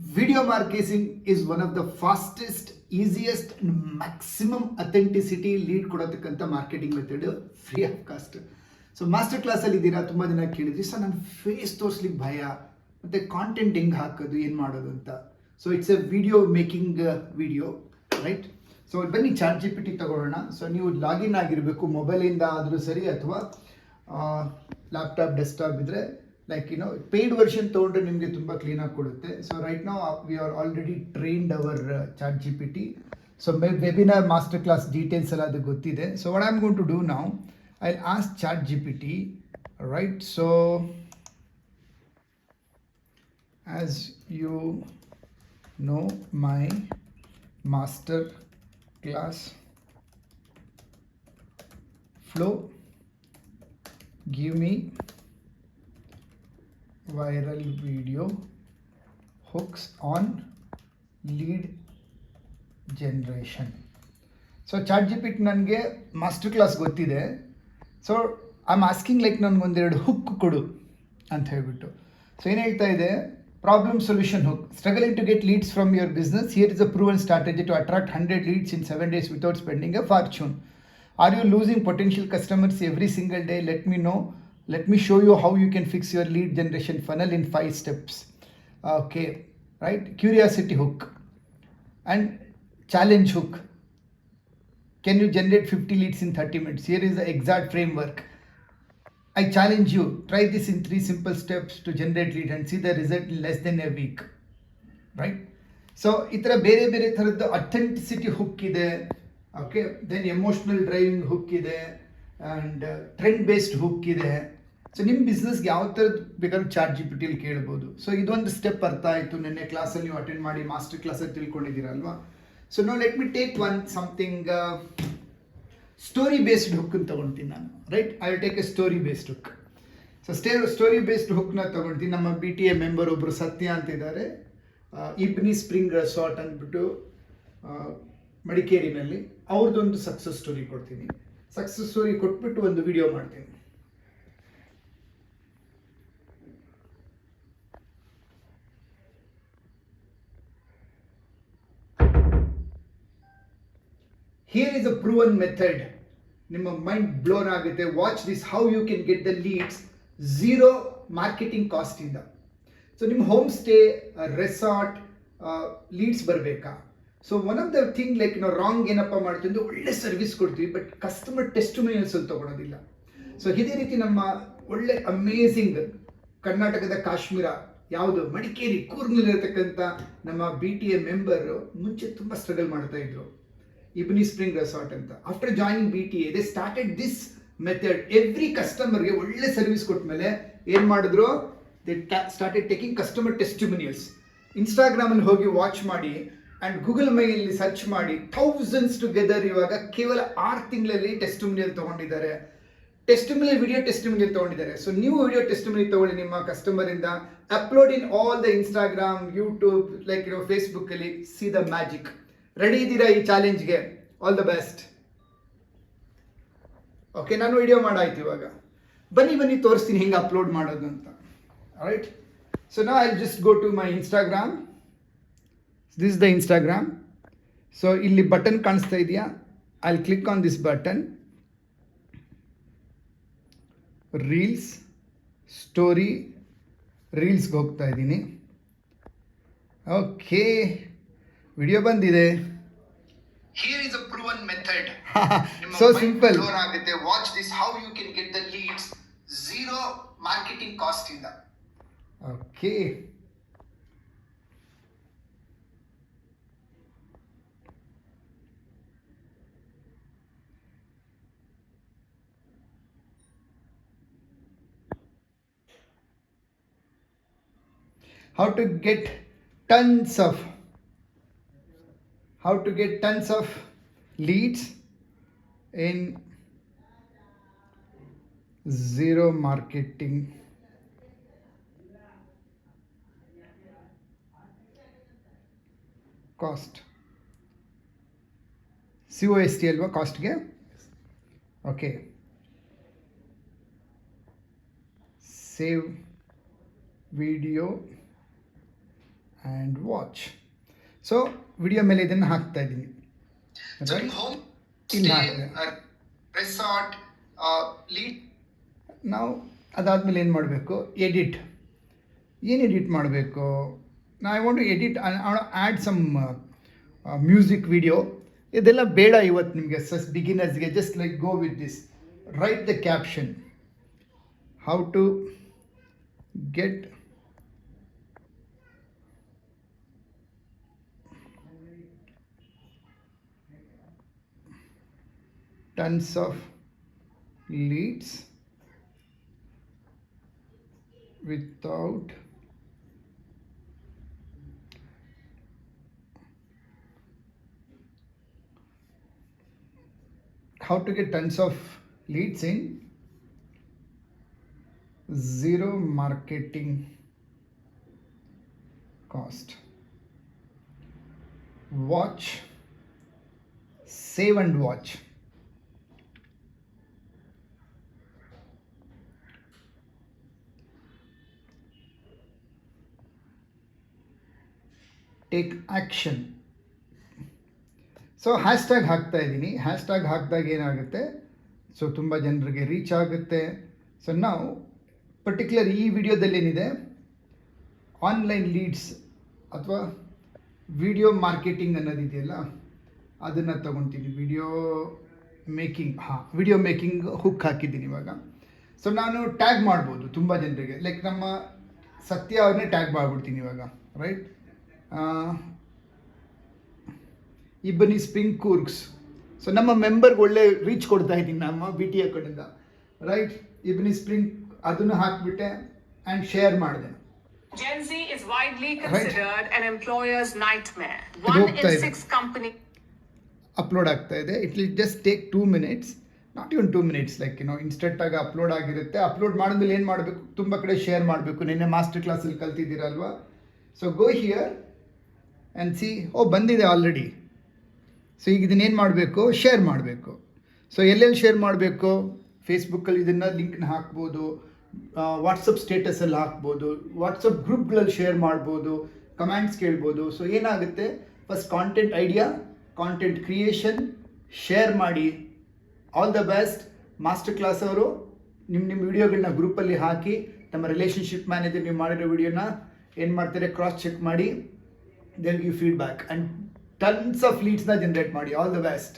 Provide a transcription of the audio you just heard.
Video marketing is one of the fastest, easiest, and maximum authenticity lead ಕೊಡತಕ್ಕಂಥ marketing method free of cost so master ಕ್ಲಾಸಲ್ಲಿ ಇದ್ದೀರಾ ತುಂಬ ಜನ ಕೇಳಿದ್ರಿ sir ನನ್ನ face ತೋರಿಸ್ಲಿಕ್ಕೆ ಭಯ. ಮತ್ತು ಕಾಂಟೆಂಟ್ ಹೆಂಗೆ ಹಾಕೋದು ಏನು ಮಾಡೋದು ಅಂತ. So it's a video making video right so ಬನ್ನಿ ಚಾರ್ಟ್ ಜಿ ಪಿ ಟಿ ತಗೊಳ್ಳೋಣ. ಸೊ ನೀವು ಲಾಗಿನ್ ಆಗಿರಬೇಕು ಮೊಬೈಲಿಂದ ಆದರೂ ಸರಿ ಅಥವಾ ಲ್ಯಾಪ್ಟಾಪ್ ಡೆಸ್ಕ್ಟಾಪ್ ಇದ್ದರೆ like you know paid version ತೊಗೊಂಡ್ರೆ ನಿಮಗೆ ತುಂಬ ಕ್ಲೀನಾಗಿ ಕೊಡುತ್ತೆ ಸೊ ರೈಟ್ ನಾವು we are already trained our chat G P T so my webinar master class details ಎಲ್ಲ ಅದು ಗೊತ್ತಿದೆ so what I am going to do ನಾವು I ask chat G P T right so as you know, my master class flow, give me viral video hooks on lead generation. So chat G PT ನನಗೆ master class ಗೊತ್ತಿದೆ. So I am asking like ನನಗೊಂದೆರಡು hook ಕೊಡು ಅಂತ ಹೇಳಿಬಿಟ್ಟು. So ಏನು ಹೇಳ್ತಾ ಇದೆ? Problem solution hook struggling to get leads from your business here is a proven strategy to attract hundred leads in seven days without spending a fortune are you losing potential customers every single day let me no let me show you how you can fix your lead generation funnel in five steps okay right curiosity hook and challenge hook can you generate 50 leads in 30 minutes here is the exact framework i challenge you try this in three simple steps to generate lead and see the result in less than a week right so ಈ ಥರ ಬೇರೆ ಬೇರೆ ಥರದ್ದು authenticity hook ಇದೆ okay then emotional driving hook ಇದೆ and trend based hook ಇದೆ so ನಿಮ್ಮ ಬಿಸ್ನೆಸ್ಗೆ ಯಾವ ಥರದ್ದು ಬೇಕಾದ್ರೂ ಚಾರ್ಟ್ ಜಿ ಪಿ ಟಿಲಿ ಕೇಳ್ಬೋದು. ಸೊ ಇದೊಂದು ಸ್ಟೆಪ್ ಅರ್ಥ ಆಯಿತು ನಿನ್ನೆ ಕ್ಲಾಸಲ್ಲಿ ನೀವು ಅಟೆಂಡ್ ಮಾಡಿ ಮಾಸ್ಟರ್ ಕ್ಲಾಸಲ್ಲಿ ತಿಳ್ಕೊಂಡಿದ್ದೀರಲ್ವಾ so no let me take one something story based hook ಅಂತ ತಗೊಳ್ತೀನಿ ನಾನು. Right I will take a story based hook so stay story based ಹುಕ್ನ ತಗೊಳ್ತೀನಿ ನಮ್ಮ ಬಿ ಟಿ ಎ ಮೆಂಬರ್ ಒಬ್ಬರು ಸತ್ಯ ಅಂತ ಇದ್ದಾರೆ ಇಬ್ನಿ ಸ್ಪ್ರಿಂಗ್ ರೆಸಾರ್ಟ್ ಅಂದ್ಬಿಟ್ಟು ಮಡಿಕೇರಿನಲ್ಲಿ ಅವ್ರದ್ದೊಂದು ಸಕ್ಸಸ್ ಸ್ಟೋರಿ ಕೊಡ್ತೀನಿ. ಸಕ್ಸಸ್ ಸ್ಟೋರಿ ಕೊಟ್ಬಿಟ್ಟು ಒಂದು ವಿಡಿಯೋ ಮಾಡ್ತೀನಿ. Here is a proven method ನಿಮ್ಮ ಮೈಂಡ್ ಬ್ಲೋನ್ ಆಗುತ್ತೆ. Watch this how you can get the leads zero marketing ಕಾಸ್ಟಿಂದ so ನಿಮ್ಮ ಹೋಮ್ ಸ್ಟೇ ರೆಸಾರ್ಟ್ ಲೀಡ್ಸ್ ಬರಬೇಕಾ? So one of the thing like ನಾವು wrong ಏನಪ್ಪ ಮಾಡ್ತೀವಿ ಅಂದರೆ ಒಳ್ಳೆ ಸರ್ವಿಸ್ ಕೊಡ್ತೀವಿ ಬಟ್ ಕಸ್ಟಮರ್ ಟೆಸ್ಟ್ ಮೇಲ್ಸ್ ಅಲ್ಲಿ ತೊಗೊಳೋದಿಲ್ಲ. ಸೊ ಇದೇ ರೀತಿ ನಮ್ಮ ಒಳ್ಳೆ ಅಮೇಝಿಂಗ್ ಕರ್ನಾಟಕದ ಕಾಶ್ಮೀರ, ಯಾವುದು? ಮಡಿಕೇರಿ ಕೂರ್ನಲ್ಲಿರತಕ್ಕಂಥ ನಮ್ಮ ಬಿ ಟಿ ಎ ಮೆಂಬರು ಮುಂಚೆ ತುಂಬ ಸ್ಟ್ರಗಲ್ ಮಾಡ್ತಾ ಇದ್ರು. ಇಬ್ನಿ ಸ್ಪ್ರಿಂಗ್ ರೆಸಾರ್ಟ್ ಅಂತ. After joining B T A they started this method every ಕಸ್ಟಮರ್ಗೆ ಒಳ್ಳೆ ಸರ್ವಿಸ್ ಕೊಟ್ಟ ಮೇಲೆ ಏನು ಮಾಡಿದ್ರು? They started taking customer testimonials ಇನ್ಸ್ಟಾಗ್ರಾಮಲ್ಲಿ ಹೋಗಿ ವಾಚ್ ಮಾಡಿ ಆ್ಯಂಡ್ ಗೂಗಲ್ ಮೈಯಲ್ಲಿ ಸರ್ಚ್ ಮಾಡಿ ಥೌಸಂಡ್ಸ್ ಟುಗೆದರ್ ಇವಾಗ ಕೇವಲ ಆರು ತಿಂಗಳಲ್ಲಿ ಟೆಸ್ಟಿಮಿನಿಯಲ್ ತೊಗೊಂಡಿದ್ದಾರೆ. ಟೆಸ್ಟಿಮಿನಿಯಲ್ ವಿಡಿಯೋ ಟೆಸ್ಟಿಮಿನಿಯಲ್ ತೊಗೊಂಡಿದ್ದಾರೆ. ಸೊ ನೀವು ವಿಡಿಯೋ ಟೆಸ್ಟಿಮಿನಿಯಲ್ ತೊಗೊಳ್ಳಿ ನಿಮ್ಮ ಕಸ್ಟಮರಿಂದ upload in all the Instagram YouTube like ಇರೋ ಫೇಸ್ಬುಕ್ಕಲ್ಲಿ ಸಿ ದ ಮ್ಯಾಜಿಕ್ ರೆಡಿ ಇದ್ದೀರಾ ಈ ಚಾಲೆಂಜ್ಗೆ ಆಲ್ ದ ಬೆಸ್ಟ್ ಓಕೆ ನಾನು ವಿಡಿಯೋ ಮಾಡಾಯ್ತು ಇವಾಗ. ಬನ್ನಿ ಬನ್ನಿ, ತೋರಿಸ್ತೀನಿ ಹೆಂಗೆ ಅಪ್ಲೋಡ್ ಮಾಡೋದು ಅಂತ. ರೈಟ್ ಸೊ ನಾ I just go to my Instagram this the Instagram so ಇಲ್ಲಿ ಬಟನ್ ಕಾಣಿಸ್ತಾ ಇದೆಯಾ? I click on this button reels story ರೀಲ್ಸ್ಗೆ ಹೋಗ್ತಾ ಇದ್ದೀನಿ. ಓಕೆ ವಿಡಿಯೋ ಬಂದಿದೆ. Here is a proven method so simple ಆಗುತ್ತೆ. Watch this how you can get the leads zero marketing cost ಇಂದ. Okay how to get tons of how to get tons of leads in zero marketing cost C O S T ಅಲ್ವಾ ಕಾಸ್ಟ್ಗೆ okay save video and watch So video ಮೇಲೆ ಇದನ್ನು ಹಾಕ್ತಾ ಇದ್ದೀನಿ. Uh, ನಾವು ಅದಾದಮೇಲೆ ಏನು ಮಾಡಬೇಕು? ಎಡಿಟ್ ಏನು ಎಡಿಟ್ ಮಾಡಬೇಕು? ನಾ I want edit add some music video ಇದೆಲ್ಲ ಬೇಡ ಇವತ್ತು ನಿಮಗೆ ಸಸ್ ಬಿಗಿನರ್ಸ್ಗೆ just like go with this right the caption how to get tons of leads without how to get tons of leads in? Zero marketing cost. Watch save and watch take action so hashtag ಹಾಕ್ತಾ ಇದ್ದೀನಿ. Hashtag ಹಾಕಿದಾಗ ಏನಾಗುತ್ತೆ? So ತುಂಬ ಜನರಿಗೆ reach ಆಗುತ್ತೆ. So ನಾವು particular ಈ ವಿಡಿಯೋದಲ್ಲಿ ಏನಿದೆ? ಆನ್ಲೈನ್ ಲೀಡ್ಸ್ ಅಥವಾ ವಿಡಿಯೋ ಮಾರ್ಕೆಟಿಂಗ್ ಅನ್ನೋದಿದೆಯಲ್ಲ ಅದನ್ನು ತೊಗೊತೀನಿ. ವಿಡಿಯೋ ಮೇಕಿಂಗ್ ಹಾಂ ವಿಡಿಯೋ ಮೇಕಿಂಗ್ ಹುಕ್ ಹಾಕಿದ್ದೀನಿ ಇವಾಗ. ಸೊ ನಾನು ಟ್ಯಾಗ್ ಮಾಡ್ಬೋದು ತುಂಬ ಜನರಿಗೆ. ಲೈಕ್ ನಮ್ಮ ಸತ್ಯ ಅವ್ರನ್ನೇ ಟ್ಯಾಗ್ ಮಾಡಿಬಿಡ್ತೀನಿ ಇವಾಗ ರೈಟ್ ಇಬ್ಬನಿ ಸ್ಪ್ರಿಂಗ್ ಕೂರ್ಗ್ಸ್. ಸೊ ನಮ್ಮ ಮೆಂಬರ್ಗೆ ಒಳ್ಳೆ ರೀಚ್ ಕೊಡ್ತಾ ಇದ್ದೀನಿ ನಮ್ಮ ಬಿ ಟಿ ಎ ಕಡೆಯಿಂದ. ರೈಟ್ ಇಬ್ಬನಿ ಸ್ಪ್ರಿಂಗ್ ಅದನ್ನು ಹಾಕಿಬಿಟ್ಟೆ ಆ್ಯಂಡ್ ಶೇರ್ ಮಾಡಿದೆ. Gen Z is widely considered an employer's nightmare. It One in ಇದೆ. six companies. ಅಪ್ಲೋಡ್ ಆಗ್ತಾ ಇದೆ. It will just take two minutes not even two minutes like ಏನೋ ಇನ್ಸ್ಟೆಂಟಾಗಿ upload ಆಗಿರುತ್ತೆ. ಅಪ್ಲೋಡ್ ಮಾಡಿದ್ಮೇಲೆ ಏನು ಮಾಡಬೇಕು? ತುಂಬ ಕಡೆ ಶೇರ್ ಮಾಡಬೇಕು. ನಿನ್ನೆ ಮಾಸ್ಟರ್ ಕ್ಲಾಸಲ್ಲಿ ಕಲ್ತಿದ್ದೀರಲ್ವಾ? So go here and C O ಬಂದಿದೆ ಆಲ್ರೆಡಿ ಸೊ ಈಗ ಇದನ್ನೇನು ಮಾಡಬೇಕು? ಶೇರ್ ಮಾಡಬೇಕು. ಸೊ ಎಲ್ಲೆಲ್ಲಿ ಶೇರ್ ಮಾಡಬೇಕು? ಫೇಸ್ಬುಕ್ಕಲ್ಲಿ ಇದನ್ನು ಲಿಂಕ್ನ ಹಾಕ್ಬೋದು. ವಾಟ್ಸಪ್ ಸ್ಟೇಟಸಲ್ಲಿ ಹಾಕ್ಬೋದು. ವಾಟ್ಸಪ್ ಗ್ರೂಪ್ಗಳಲ್ಲಿ ಶೇರ್ ಮಾಡ್ಬೋದು. ಕಮೆಂಟ್ಸ್ ಕೇಳ್ಬೋದು. ಸೊ ಏನಾಗುತ್ತೆ? First content idea content creation share ಮಾಡಿ. All the best master class ಅವರು ನಿಮ್ಮ ನಿಮ್ಮ ವಿಡಿಯೋಗಳನ್ನ ಗ್ರೂಪಲ್ಲಿ ಹಾಕಿ, ತಮ್ಮ ರಿಲೇಷನ್ಶಿಪ್ ಮ್ಯಾನೇಜರ್ ನೀವು ಮಾಡಿರೋ ವಿಡಿಯೋನ ಏನು ಮಾಡ್ತಾರೆ? ಕ್ರಾಸ್ ಚೆಕ್ ಮಾಡಿ. then you feedback and tons of ಲೀಡ್ಸ್ನ generate ಮಾಡಿ ಆಲ್ ದ ಬೆಸ್ಟ್